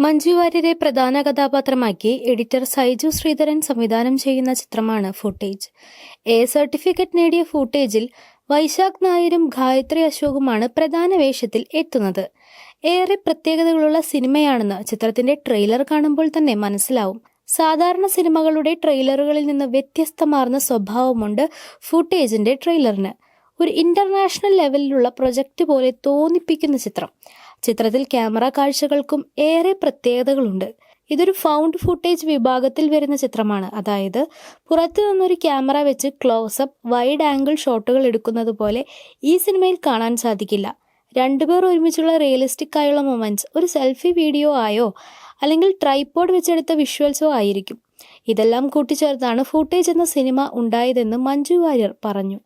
മഞ്ജു വാര്യരെ പ്രധാന കഥാപാത്രമാക്കി എഡിറ്റർ സൈജു ശ്രീധരൻ സംവിധാനം ചെയ്യുന്ന ചിത്രമാണ് ഫുട്ടേജ്. എ സർട്ടിഫിക്കറ്റ് നേടിയ ഫുട്ടേജിൽ വൈശാഖ് നായരും ഗായത്രി അശോകുമാണ് പ്രധാന വേഷത്തിൽ എത്തുന്നത്. ഏറെ പ്രത്യേകതകളുള്ള സിനിമയാണെന്ന് ചിത്രത്തിന്റെ ട്രെയിലർ കാണുമ്പോൾ തന്നെ മനസ്സിലാവും. സാധാരണ സിനിമകളുടെ ട്രെയിലറുകളിൽ നിന്ന് വ്യത്യസ്തമാർന്ന സ്വഭാവമുണ്ട് ഫുട്ടേജിന്റെ ട്രെയിലറിന്. ഒരു ഇന്റർനാഷണൽ ലെവലിലുള്ള പ്രൊജക്റ്റ് പോലെ തോന്നിപ്പിക്കുന്ന ചിത്രം. ചിത്രത്തിൽ ക്യാമറ കാഴ്ചകൾക്കും ഏറെ പ്രത്യേകതകളുണ്ട്. ഇതൊരു ഫൗണ്ട് ഫുട്ടേജ് വിഭാഗത്തിൽ വരുന്ന ചിത്രമാണ്. അതായത് പുറത്തു നിന്നൊരു ക്യാമറ വെച്ച് ക്ലോസപ്പ് വൈഡ് ആംഗിൾ ഷോട്ടുകൾ എടുക്കുന്നത് പോലെ ഈ സിനിമയിൽ കാണാൻ സാധിക്കില്ല. രണ്ടുപേർ ഒരുമിച്ചുള്ള റിയലിസ്റ്റിക് ആയുള്ള മൊമെന്റ്സ് ഒരു സെൽഫി വീഡിയോ ആയോ അല്ലെങ്കിൽ ട്രൈപോഡ് വെച്ചെടുത്ത വിഷ്വൽസോ ആയിരിക്കും. ഇതെല്ലാം കൂട്ടിച്ചേർത്താണ് ഫുട്ടേജ് എന്ന സിനിമ ഉണ്ടായതെന്ന് മഞ്ജു വാര്യർ പറഞ്ഞു.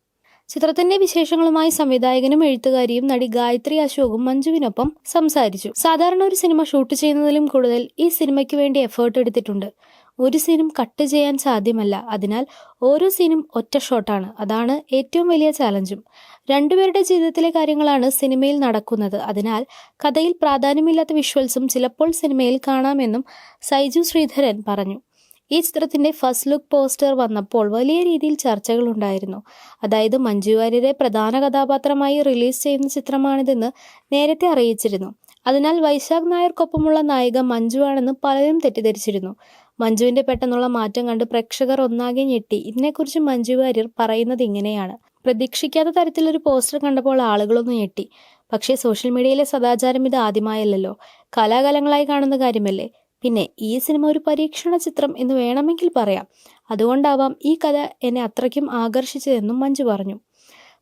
ചിത്രത്തിന്റെ വിശേഷങ്ങളുമായി സംവിധായകനും എഴുത്തുകാരിയും നടി ഗായത്രി അശോകും മഞ്ജുവിനൊപ്പം സംസാരിച്ചു. സാധാരണ ഒരു സിനിമ ഷൂട്ട് ചെയ്യുന്നതിലും കൂടുതൽ ഈ സിനിമയ്ക്ക് വേണ്ടി എഫേർട്ട് എടുത്തിട്ടുണ്ട്. ഒരു സീനും കട്ട് ചെയ്യാൻ സാധ്യമല്ല. അതിനാൽ ഓരോ സീനും ഒറ്റ ഷോട്ടാണ്. അതാണ് ഏറ്റവും വലിയ ചാലഞ്ചും. രണ്ടുപേരുടെ ജീവിതത്തിലെ കാര്യങ്ങളാണ് സിനിമയിൽ നടക്കുന്നത്. അതിനാൽ കഥയിൽ പ്രാധാന്യമില്ലാത്ത വിഷ്വൽസും ചിലപ്പോൾ സിനിമയിൽ കാണാമെന്നും സൈജു ശ്രീധരൻ പറഞ്ഞു. ഈ ചിത്രത്തിന്റെ ഫസ്റ്റ് ലുക്ക് പോസ്റ്റർ വന്നപ്പോൾ വലിയ രീതിയിൽ ചർച്ചകൾ ഉണ്ടായിരുന്നു അതായത് മഞ്ജു വാര്യരെ പ്രധാന കഥാപാത്രമായി റിലീസ് ചെയ്യുന്ന ചിത്രമാണിതെന്ന് നേരത്തെ അറിയിച്ചിരുന്നു. അതിനാൽ വൈശാഖ് നായർക്കൊപ്പമുള്ള നായിക മഞ്ജു ആണെന്ന് പലരും തെറ്റിദ്ധരിച്ചിരുന്നു. മഞ്ജുവിന്റെ പെട്ടെന്നുള്ള മാറ്റം കണ്ട് പ്രേക്ഷകർ ഒന്നാകെ ഞെട്ടി. ഇതിനെക്കുറിച്ച് മഞ്ജു വാര്യർ പറയുന്നത് ഇങ്ങനെയാണ്. പ്രതീക്ഷിക്കാത്ത തരത്തിലൊരു പോസ്റ്റർ കണ്ടപ്പോൾ ആളുകളൊന്നും ഞെട്ടി. പക്ഷേ സോഷ്യൽ മീഡിയയിലെ സദാചാരം ഇത് ആദ്യമായല്ലോ കലാകാലങ്ങളായി കാണുന്ന കാര്യമല്ലേ? പിന്നെ ഈ സിനിമ ഒരു പരീക്ഷണ ചിത്രം എന്ന് വേണമെങ്കിൽ പറയാം. അതുകൊണ്ടാവാം ഈ കഥ എന്നെ അത്രയ്ക്കും ആകർഷിച്ചതെന്നും മഞ്ജു പറഞ്ഞു.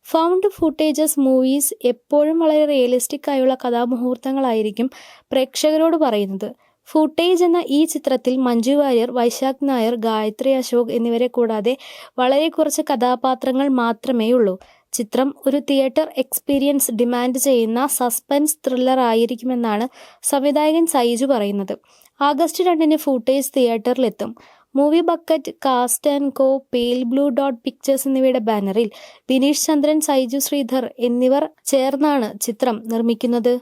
ഫൗണ്ട് ഫുട്ടേജസ് മൂവീസ് എപ്പോഴും വളരെ റിയലിസ്റ്റിക് ആയുള്ള കഥാമുഹൂർത്തങ്ങളായിരിക്കും പ്രേക്ഷകരോട് പറയുന്നത്. ഫുട്ടേജ് എന്ന ഈ ചിത്രത്തിൽ മഞ്ജു വാര്യർ വൈശാഖ് നായർ ഗായത്രി അശോക് എന്നിവരെ കൂടാതെ വളരെ കുറച്ച് കഥാപാത്രങ്ങൾ മാത്രമേ ഉള്ളൂ ചിത്രം ഒരു തിയേറ്റർ എക്സ്പീരിയൻസ് ഡിമാൻഡ് ചെയ്യുന്ന സസ്പെൻസ് ത്രില്ലർ ആയിരിക്കുമെന്നാണ് സംവിധായകൻ സൈജു പറയുന്നത്. ആഗസ്റ്റ് രണ്ടിന് footage തിയേറ്ററിലെത്തും. Movie bucket cast and co pale blue dot pictures എന്നിവയുടെ ബാനറിൽ ബിനീഷ് ചന്ദ്രൻ സൈജു ശ്രീധർ എന്നിവർ ചേർന്നാണ് ചിത്രം നിർമ്മിക്കുന്നത്.